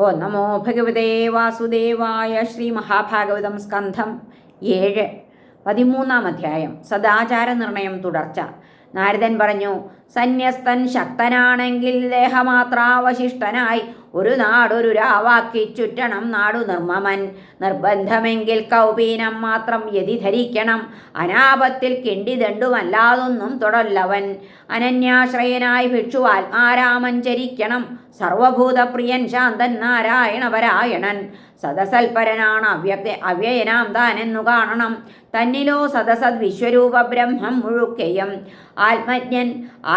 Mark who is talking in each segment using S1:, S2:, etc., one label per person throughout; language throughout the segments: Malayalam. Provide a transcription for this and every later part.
S1: ഓ നമോ ഭഗവതേ വാസുദേവായ ശ്രീ മഹാഭാഗവതം സ്കന്ധം ഏഴ് പതിമൂന്നാം അധ്യായം സദാചാര നിർണയം തുടർച്ച. നാരദൻ പറഞ്ഞു സന്യസ്തൻ ശക്തനാണെങ്കിൽ ദേഹമാത്രാവശിഷ്ടനായി ഒരു നാടൊരു രാവാക്കി ചുറ്റണം നാടു നിർമ്മമൻ. നിർബന്ധമെങ്കിൽ കൗപീനം മാത്രം യതി ധരിക്കണം അനാപത്തിൽ കിണ്ടിതണ്ടുമല്ലാതൊന്നും തുടല്ലവൻ. അനന്യാശ്രയനായി ഭിക്ഷു ആത്മാരാമൻ ചരിക്കണം. സർവഭൂതപ്രിയൻ ശാന്തൻ നാരായണപരായണൻ. സദസൽപരനാണ് അവ്യക്ത അവ്യയനാം താനെന്നു കാണണം. തന്നിലോ സദസദ് വിശ്വരൂപ ബ്രഹ്മം മുഴുക്കയും. ആത്മജ്ഞൻ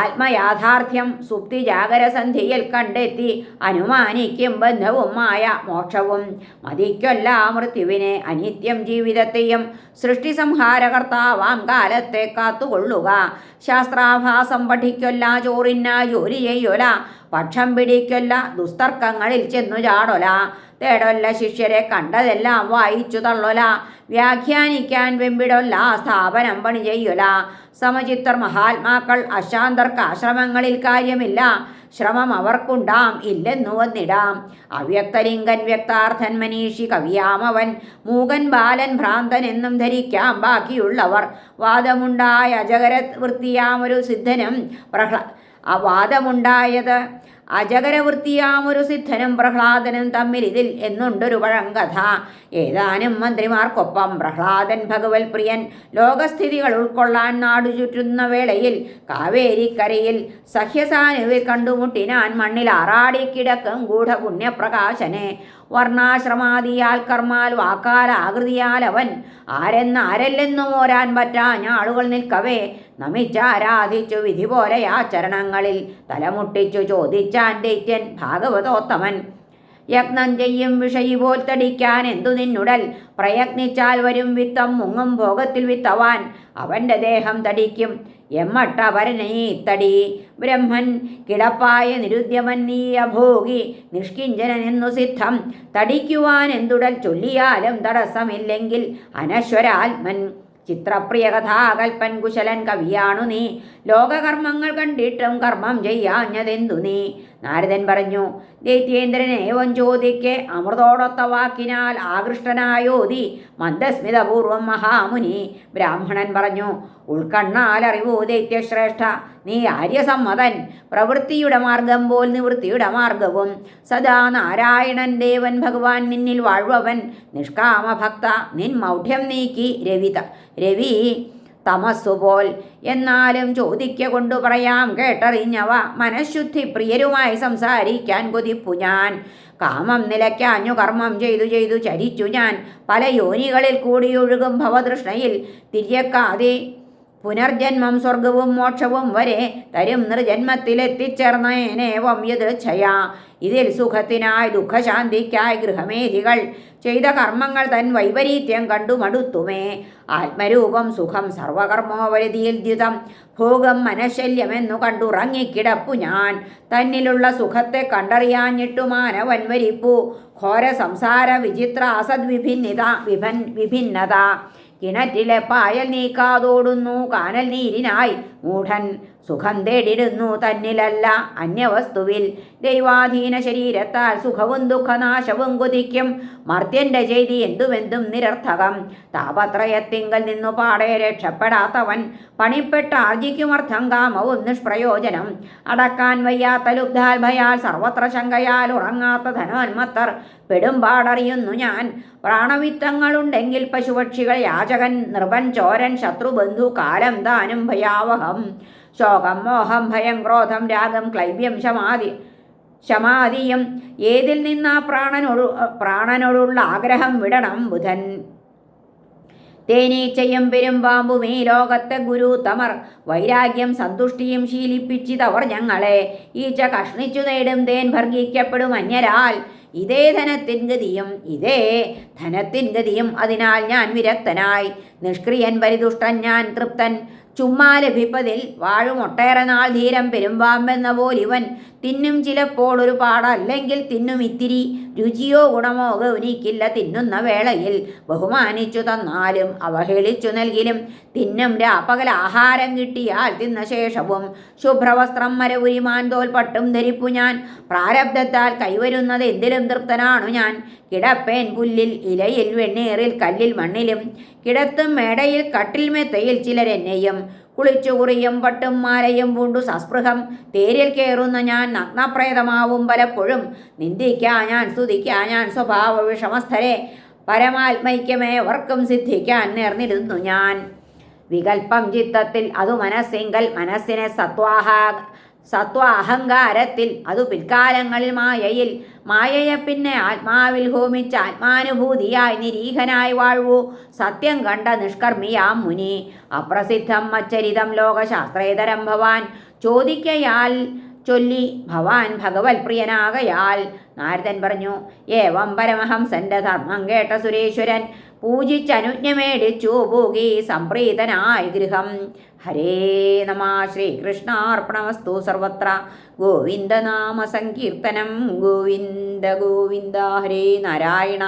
S1: ആത്മയാഥാർത്ഥ്യം സുപ്തി ജാഗരസന്ധിയിൽ കണ്ടെത്തി അനുമാനിക്കും ബന്ധവുമായ മോക്ഷവും. മതിക്കൊല്ല മൃത്യുവിനെ അനിത്യം ജീവിതത്തെയും സൃഷ്ടി സംഹാരകർത്താവാം കാലത്തെ കാത്തുകൊള്ളുക. ശാസ്ത്രാഭാസം പഠിക്കൊല്ല ചോറിന്ന ജോലി ചെയ്യൊല പക്ഷം പിടിക്കൊല്ല ദുസ്തർക്കങ്ങളിൽ ചെന്നു ചാടൊല. തേടൊല്ല ശിഷ്യരെ കണ്ടതെല്ലാം വായിച്ചു തള്ളൊല. വ്യാഖ്യാനിക്കാൻ വെമ്പിടൊല്ല സ്ഥാപനം പണി ചെയ്യൊല. സമചിത്തർ മഹാത്മാക്കൾ അശാന്തർക്ക് ആശ്രമങ്ങളിൽ കാര്യമില്ല. ശ്രമം അവർക്കുണ്ടാം ഇല്ലെന്നു വന്നിടാം. അവ്യക്തലിംഗൻ വ്യക്താർത്ഥൻ മനീഷി കവിയാമവൻ മൂകൻ ബാലൻ ഭ്രാന്തൻ എന്നും ധരിക്കാം ബാക്കിയുള്ളവർ. വാദമുണ്ടായ അജകര വൃത്തിയാമൊരു സിദ്ധനും പ്രഹ്ല വാദമുണ്ടായത് അജകരവൃത്തിയാമൊരു സിദ്ധനും പ്രഹ്ലാദനും തമ്മിൽ ഇതിൽ എന്നുണ്ടൊരു പഴങ്കഥ. ഏതാനും മന്ത്രിമാർക്കൊപ്പം പ്രഹ്ലാദൻ ഭഗവത് പ്രിയൻ ലോകസ്ഥിതികൾ ഉൾക്കൊള്ളാൻ നാടു ചുറ്റുന്ന വേളയിൽ കാവേരിക്കരയിൽ സഹ്യസാനുവിൽ കണ്ടുമുട്ടിനാൻ മണ്ണിൽ ആറാടിക്കിടക്കും ഗൂഢപുണ്യപ്രകാശനെ. വർണാശ്രമാദിയാൽ കർമാൽ വാക്കാൽ ആകൃതിയാൽ അവൻ. ആരെന്ന് ആരല്ലെന്നും ഓരാൻ ആളുകൾ നിൽക്കവേ. നമിച്ചാരാധിച്ചു വിധി പോലെ ആ ചരണങ്ങളിൽ. തലമുട്ടിച്ചു ചോദിച്ചാൻ ദൈത്യൻ ഭാഗവതോത്തമൻ. യത്നം ചെയ്യും വിഷയി പോൽ എന്തു നിന്നുടൽ? പ്രയത്നിച്ചാൽ വരും വിത്തം മുങ്ങും ഭോഗത്തിൽ വിത്തവാൻ. അവന്റെ ദേഹം തടിക്കും. എമ്മട്ട പരനീത്തടി ബ്രഹ്മൻ കിടപ്പായ നിരുദ്യമൻ നീ അഭോഗി നിഷ്കിഞ്ചനെന്നു സിദ്ധം. തടിക്കുവാൻ എന്തുടൽ ചൊല്ലിയാലും തടസ്സമില്ലെങ്കിൽ അനശ്വരാത്മൻ. ചിത്രപ്രിയ കഥാകൽപ്പൻ കുശലൻ കവിയാണു നീ. ലോകകർമ്മങ്ങൾ കണ്ടിട്ടും കർമ്മം ചെയ്യാഞ്ഞതെന്തു നീ? നാരദൻ പറഞ്ഞു ദൈത്യേന്ദ്രൻ ഏവം ചോദിക്കെ അമൃതോടൊത്ത വാക്കിനാൽ ആകൃഷ്ടനായോതി മന്ദസ്മിതപൂർവം മഹാമുനി. ബ്രാഹ്മണൻ പറഞ്ഞു ഉൾക്കണ്ണാലറിവോ ദൈത്യശ്രേഷ്ഠ? നീ ആര്യസമ്മതൻ. പ്രവൃത്തിയുടെ മാർഗം പോൽ നിവൃത്തിയുടെ മാർഗവും. സദാ നാരായണൻ ദേവൻ ഭഗവാൻ നിന്നിൽ വാഴ്വവൻ. നിഷ്കാമഭക്ത നിൻ മൗഢ്യം നീക്കി രവിത രവി തമസ്സുപോൽ എന്നാലും ചോദിക്ക കൊണ്ടു പറയാം കേട്ടറിഞ്ഞവ മനഃശുദ്ധി പ്രിയരുമായി സംസാരിക്കാൻ കൊതിപ്പു ഞാൻ. കാമം നിലയ്ക്കാഞ്ഞു കർമ്മം ചെയ്തു ചെയ്തു ചരിച്ചു ഞാൻ. പല യോനികളിൽ കൂടിയൊഴുകും ഭവതൃഷ്ണയിൽ. തിരിയക്കാതെ പുനർജന്മം സ്വർഗവും മോക്ഷവും വരെ തരും നിർജന്മത്തിലെത്തിച്ചേർന്നേനേവം യദൃച്ഛയാ ഇതിൽ സുഖത്തിനായി ദുഃഖശാന്തിക്കായി ഗൃഹമേധികൾ ചെയ്ത കർമ്മങ്ങൾ തൻ വൈപരീത്യം കണ്ടു മടുത്തുമേ. ആത്മരൂപം സുഖം സർവകർമ്മോപരിധിയിൽ ദ്യുതം ഭോഗം മനശല്യമെന്നു കണ്ടുറങ്ങിക്കിടപ്പു ഞാൻ. തന്നിലുള്ള സുഖത്തെ കണ്ടറിയാഞ്ഞിട്ടു മാനവൻ വരിപ്പു. ഘോര സംസാര വിചിത്ര അസദ്വിഭിന്നിത വിഭൻ വിഭിന്നത. കിണറ്റിലെ പായൽ നീക്കാതോടുന്നു കാനൽ നീരിനായി മൂഢൻ സുഖം തേടിടുന്നു തന്നിലല്ല അന്യവസ്തുവിൽ. ദൈവാധീന ശരീരത്താൽ സുഖവും ദുഃഖനാശവും കുതിക്കും. മർത്യന്റെ ചെയ്തി എന്തുമെന്തും നിരർത്ഥകം. താപത്രയത്തിങ്കൽ നിന്നു പാടെ രക്ഷപ്പെടാത്തവൻ പണിപ്പെട്ട ആർജിക്കുമർത്ഥം കാമവും നിഷ്പ്രയോജനം. അടക്കാൻ വയ്യാത്ത ലുബ്ധാൽ ഭയാൽ സർവത്ര ശങ്കയാൽ ഉറങ്ങാത്ത ധനോന്മത്തർ പെടുമ്പാടറിയുന്നു ഞാൻ. പ്രാണവിത്തങ്ങളുണ്ടെങ്കിൽ പശുപക്ഷികൾ യാചകൻ നൃപൻ ചോരൻ ശത്രുബന്ധു കാലം താനും ഭയാവഹം. ശോകം മോഹം ഭയം ക്രോധം രാഗം ക്ലൈബ്യം ശമാതി ശമാതിയും ഏതിൽ നിന്നാ പ്രാണനോടു പ്രാണനോടുള്ള ആഗ്രഹം വിടണം ബുധൻ. തേനീച്ചയും പെരുമ്പാമ്പും ഈ ലോകത്തെ ഗുരു തമർ. വൈരാഗ്യം സന്തുഷ്ടിയും ശീലിപ്പിച്ചിതവർ ഞങ്ങളെ. ഈച്ച കഷ്ണിച്ചു നേടും തേൻ ഭർഗിക്കപ്പെടും അന്യരാൽ. ഇതേ ധനത്തിൻ ഗതിയും ഇതേ ധനത്തിൻ ഗതിയും അതിനാൽ ഞാൻ വിരക്തനായി. നിഷ്ക്രിയൻ പരിതുഷ്ടൻ ഞാൻ തൃപ്തൻ. ചുമ്മാ ലഭിപ്പതിൽ വാഴും ഒട്ടേറെ നാൾ ധീരം പെരുമ്പാമ്പെന്ന പോലിവൻ തിന്നും ചിലപ്പോൾ ഒരു പാടല്ലെങ്കിൽ തിന്നും ഇത്തിരി രുചിയോ ഗുണമോ ഗൗനിക്കില്ല തിന്നുന്ന വേളയിൽ ബഹുമാനിച്ചു തന്നാലും അവഹേളിച്ചു നൽകിലും. തിന്നും രാപ്പകൽ ആഹാരം കിട്ടിയാൽ തിന്ന ശേഷവും ശുഭ്രവസ്ത്രം മരവുരിമാൻ തോൽപ്പട്ടും ധരിപ്പു ഞാൻ. പ്രാരബ്ധത്താൽ കൈവരുന്നത് എന്തിലും തൃപ്തനാണു ഞാൻ. കിടപ്പേൻ പുല്ലിൽ ഇലയിൽ വെണ്ണീറിൽ കല്ലിൽ മണ്ണിലും. കിടത്തും മേടയിൽ കട്ടിൽ മെത്തയിൽ ചിലരെന്നെയും കുളിച്ചു കുറിയും പട്ടും മാലയും പൂണ്ടു സസ്പൃഹം. തേരിൽ കയറുന്ന ഞാൻ നഗ്നപ്രേതമാവും പലപ്പോഴും. നിന്ദിക്കാ ഞാൻ സ്തുതിക്കാ ഞാൻ സ്വഭാവ വിഷമസ്ഥരെ പരമാത്മൈക്യമേ വർക്കും സിദ്ധിക്കാൻ നേർന്നിരുന്നു ഞാൻ. വികൽപ്പം ചിത്തത്തിൽ അതു മനസ്സിങ്കൽ മനസ്സിനെ സത്വാഹ സത്വാഹങ്കാരത്തിൽ അതു പിൽക്കാലങ്ങളിൽ മായയിൽ മായയെ പിന്നെ ആത്മാവിൽ ഹോമിച്ച് ആത്മാനുഭൂതിയായി നിരീഹനായി വാഴുവു? സത്യം കണ്ട നിഷ്കർമ്മിയാം മുനി. അപ്രസിദ്ധം മച്ചരിതം ലോകശാസ്ത്രേതരം ഭവാൻ. ചോദിക്കയാൽ ചൊല്ലി ഭവാൻ ഭഗവത് പ്രിയനാകയാൽ നാരദൻ പറഞ്ഞു ഏവം പരമഹംസന്റെ ധർമ്മം കേട്ട സുരേശ്വരൻ പൂജിച്ചനുജ്ഞ മേടിച്ചു പൂകി സംപ്രീതനായി ഗൃഹം. ഹരേ നമ ശ്രീകൃഷ്ണാർപ്പണമസ്തു സർവത്ര. ഗോവിന്ദനാമ സങ്കീർത്തനം ഗോവിന്ദ ഗോവിന്ദ. ഹരേ നാരായണ.